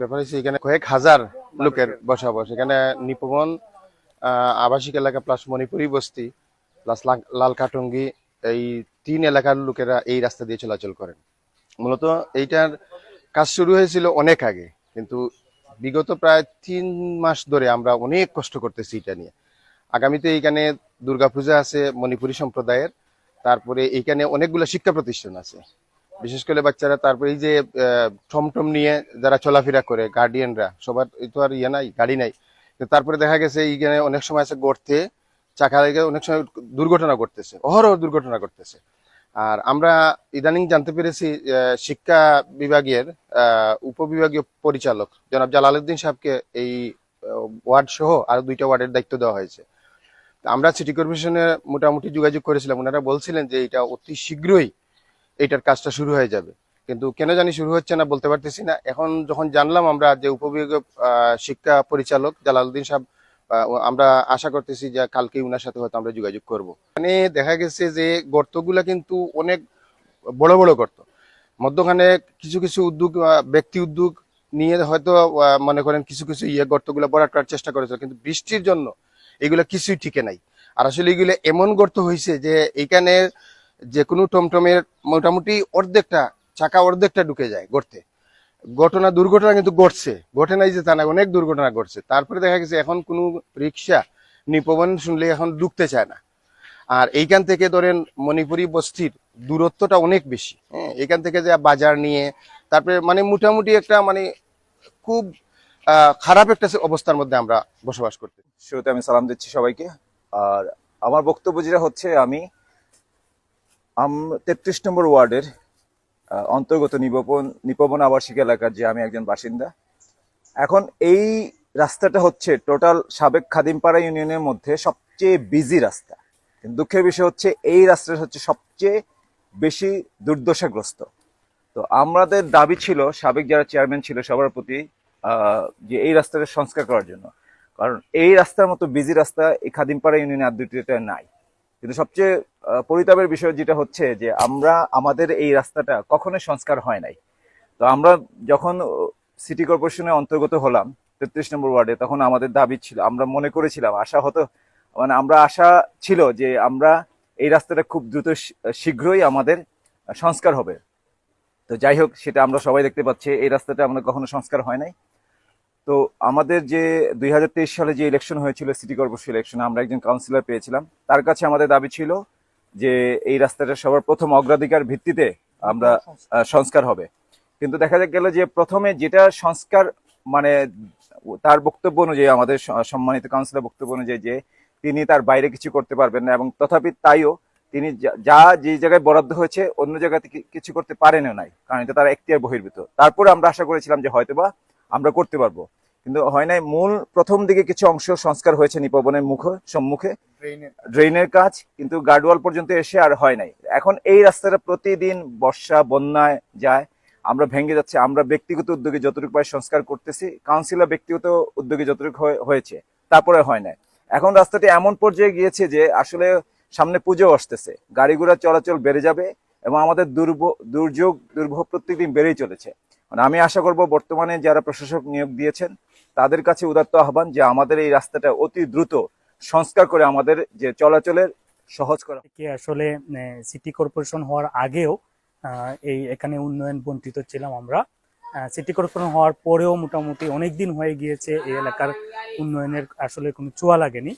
ব্যাপার হচ্ছে এখানে কয়েক হাজার লোকের বসবাস। এখানে নিপবন আবাসিক এলাকা প্লাস মণিপুরি বস্তি প্লাস লাল কাটঙ্গি, এই তিন এলাকার লোকেরা এই রাস্তা দিয়ে চলাচল করেন। মূলত এইটার কাজ শুরু হয়েছিল অনেক আগে, কিন্তু বিগত প্রায় তিন মাস ধরে আমরা অনেক কষ্ট করতেছি এটা নিয়ে। আগামীতে এইখানে দুর্গাপূজা আছে মণিপুরি সম্প্রদায়ের, তারপরে এইখানে অনেকগুলো শিক্ষা প্রতিষ্ঠান আছে। বিশেষ করে বাচ্চারা, তারপরে এই যে টমটম নিয়ে যারা চলাফেরা করে গার্ডিয়ানরা সবার তো আর ইয়ে নাই, গাড়ি নাই। তারপরে দেখা গেছে, এইখানে অনেক সময় আছে গড়তে চাকা লেগে অনেক সময় দুর্ঘটনা ঘটতেছে, অহরহ দুর্ঘটনা ঘটতেছে। আর আমরা ইদানিং জানতে পেরেছি শিক্ষা বিভাগের উপবিভাগীয় পরিচালক জনাব জালালউদ্দিন সাহেবকে এই ওয়ার্ড সহ আরও দুইটা ওয়ার্ডের দায়িত্ব দেওয়া হয়েছে। আমরা সিটি কর্পোরেশনে মোটামুটি যোগাযোগ করেছিলাম। ওনারা বলছিলেন যে এটা অতি শীঘ্রই এইটার কাজটা শুরু হয়ে যাবে। কিন্তু কেন জানি শুরু হচ্ছে না বলতে পারতেছি না। এখন যখন জানলাম আমরা যে উপবিভাগীয় শিক্ষা পরিচালক জালালউদ্দিন সাহেব আমরা আশা করতেছি যে কালকেই উনার সাথে হয়তো আমরা যোগাযোগ করব। মানে দেখা গেছে যে গর্তগুলা কিন্তু অনেক বড় বড় গর্ত। মধ্যখানে কিছু কিছু উদ্যোগ ব্যক্তি উদ্যোগ নিয়ে হয়তো মনে করেন কিছু কিছু ইয়ে গর্তগুলো ভরাট করার চেষ্টা করেছিল, কিন্তু বৃষ্টির জন্য এগুলো কিছুই টিকে নাই। আর আসলে এগুলো এমন গর্ত হয়েছে যে এখানে যে কোনো টমটমের মোটামুটি অর্ধেকটা, চাকা অর্ধেকটা ঢুকে যায় গর্তে। ঘটনা, দুর্ঘটনা কিন্তু ঘটছে। ঘটে নাই যে তা না অনেক দুর্ঘটনা ঘটছে। তারপরে দেখা গেছে এখন কোনো রিক্সা নিপবন শুনলে এখন ঢুকতে চায় না। আর এইখান থেকে ধরেন মণিপুরি বস্তির দূরত্বটা অনেক বেশি। হ্যাঁ এখান থেকে যে বাজার নিয়ে, তারপরে মানে মোটামুটি একটা মানে খুব খারাপ একটা অবস্থার মধ্যে আমরা বসবাস করতে। শুরুতে আমি সালাম দিচ্ছি সবাইকে। আর আমার বক্তব্য যেটা হচ্ছে, আমি তেত্রিশ নম্বর ওয়ার্ডের অন্তর্গত নিপবন নিপবন আবাসিক এলাকার যে আমি একজন বাসিন্দা। এখন এই রাস্তাটা হচ্ছে টোটাল সাবেক খাদিমপাড়া ইউনিয়নের মধ্যে সবচেয়ে বিজি রাস্তা। কিন্তু দুঃখের বিষয় হচ্ছে এই রাস্তাটা হচ্ছে সবচেয়ে বেশি দুর্দশাগ্রস্ত। তো আমাদের দাবি ছিল, সাবেক যারা চেয়ারম্যান ছিল সবার প্রতি যে এই রাস্তাটা সংস্কার করার জন্য। কারণ এই রাস্তার মতো বিজি রাস্তা এই খাদিমপাড়া ইউনিয়নে আর দুটিতে নাই। কিন্তু সবচেয়ে পরিতাপের বিষয় যেটা হচ্ছে যে আমরা, আমাদের এই রাস্তাটা কখনোই সংস্কার হয় নাই। তো আমরা যখন সিটি কর্পোরেশনের অন্তর্গত হলাম, তেত্রিশ নম্বর ওয়ার্ডে, তখন আমাদের দাবি ছিল, আমরা মনে করেছিলাম, আশা হতো মানে আমরা আশা ছিল যে আমরা এই রাস্তাটা খুব দ্রুত শীঘ্রই আমাদের সংস্কার হবে। তো যাই হোক, সেটা আমরা সবাই দেখতে পাচ্ছি, এই রাস্তাটা আমরা কখনো সংস্কার হয় নাই। তো আমাদের যে দুই হাজার তেইশ সালে যে ইলেকশন হয়েছিল সিটি কর্পোরেশন ইলেকশন আমরা একজন কাউন্সিলর পেয়েছিলাম। তার কাছে আমাদের দাবি ছিল যে এই রাস্তাটা সবার প্রথম অগ্রাধিকার ভিত্তিতে আমরা সংস্কার হবে। কিন্তু দেখা গেল যে প্রথমে যেটা সংস্কার মানে তার বক্তব্য অনুযায়ী, আমাদের সম্মানিত কাউন্সিলর বক্তব্য অনুযায়ী যে তিনি তার বাইরে কিছু করতে পারবেন না এবং তথাপি তাইও তিনি যা- যা জায়গায় বরাদ্দ হয়েছে, অন্য জায়গাতে কিছু করতে পারেনও নাই। কারণ এটা তারা এখতিয়ার বহির্ভূত। তারপরে আমরা আশা করেছিলাম যে হয়তোবা আমরা করতে পারব। কিন্তু হয় নাই মূল প্রথম দিকে কিছু অংশ সংস্কার হয়েছে নিপবনের মুখ সম্মুখে। ড্রেনের কাজ। কিন্তু গার্ডওয়াল পর্যন্ত এসে আর হয় নাই। এখন এই রাস্তাটা প্রতিদিন বর্ষা বন্যায় যায় আমরা ভেঙে যাচ্ছে। আমরা ব্যক্তিগত উদ্যোগে যতটুকু পাই সংস্কার করতেছি কাউন্সিলর ব্যক্তিগত উদ্যোগে যতটুকু হয়ে- হয়েছে তারপরে হয় নাই। এখন রাস্তাটি এমন পর্যায়ে গিয়েছে যে আসলে সামনে পুজো আসতেছে। গাড়ি ঘোড়া চলাচল বেড়ে যাবে এবং আমাদের দুর্ভ দুর্যোগ দুর্ভোগ প্রত্যেকদিন বেড়েই চলেছে। মানে আমি আশা করব বর্তমানে যারা প্রশাসক নিয়োগ দিয়েছেন, তাদের কাছে উদাত্ত আহ্বান যে আমাদের এই রাস্তাটা অতি দ্রুত সংস্কার করে আমাদের যে চলাচলের সহজ করা। আসলে সিটি কর্পোরেশন হওয়ার আগেও এই এখানে উন্নয়ন বঞ্চিত ছিলাম আমরা। সিটি কর্পোরেশন হওয়ার পরেও মোটামুটি অনেক দিন হয়ে গিয়েছে, এই এলাকার উন্নয়নের আসলে কোনো চোয়া লাগেনি।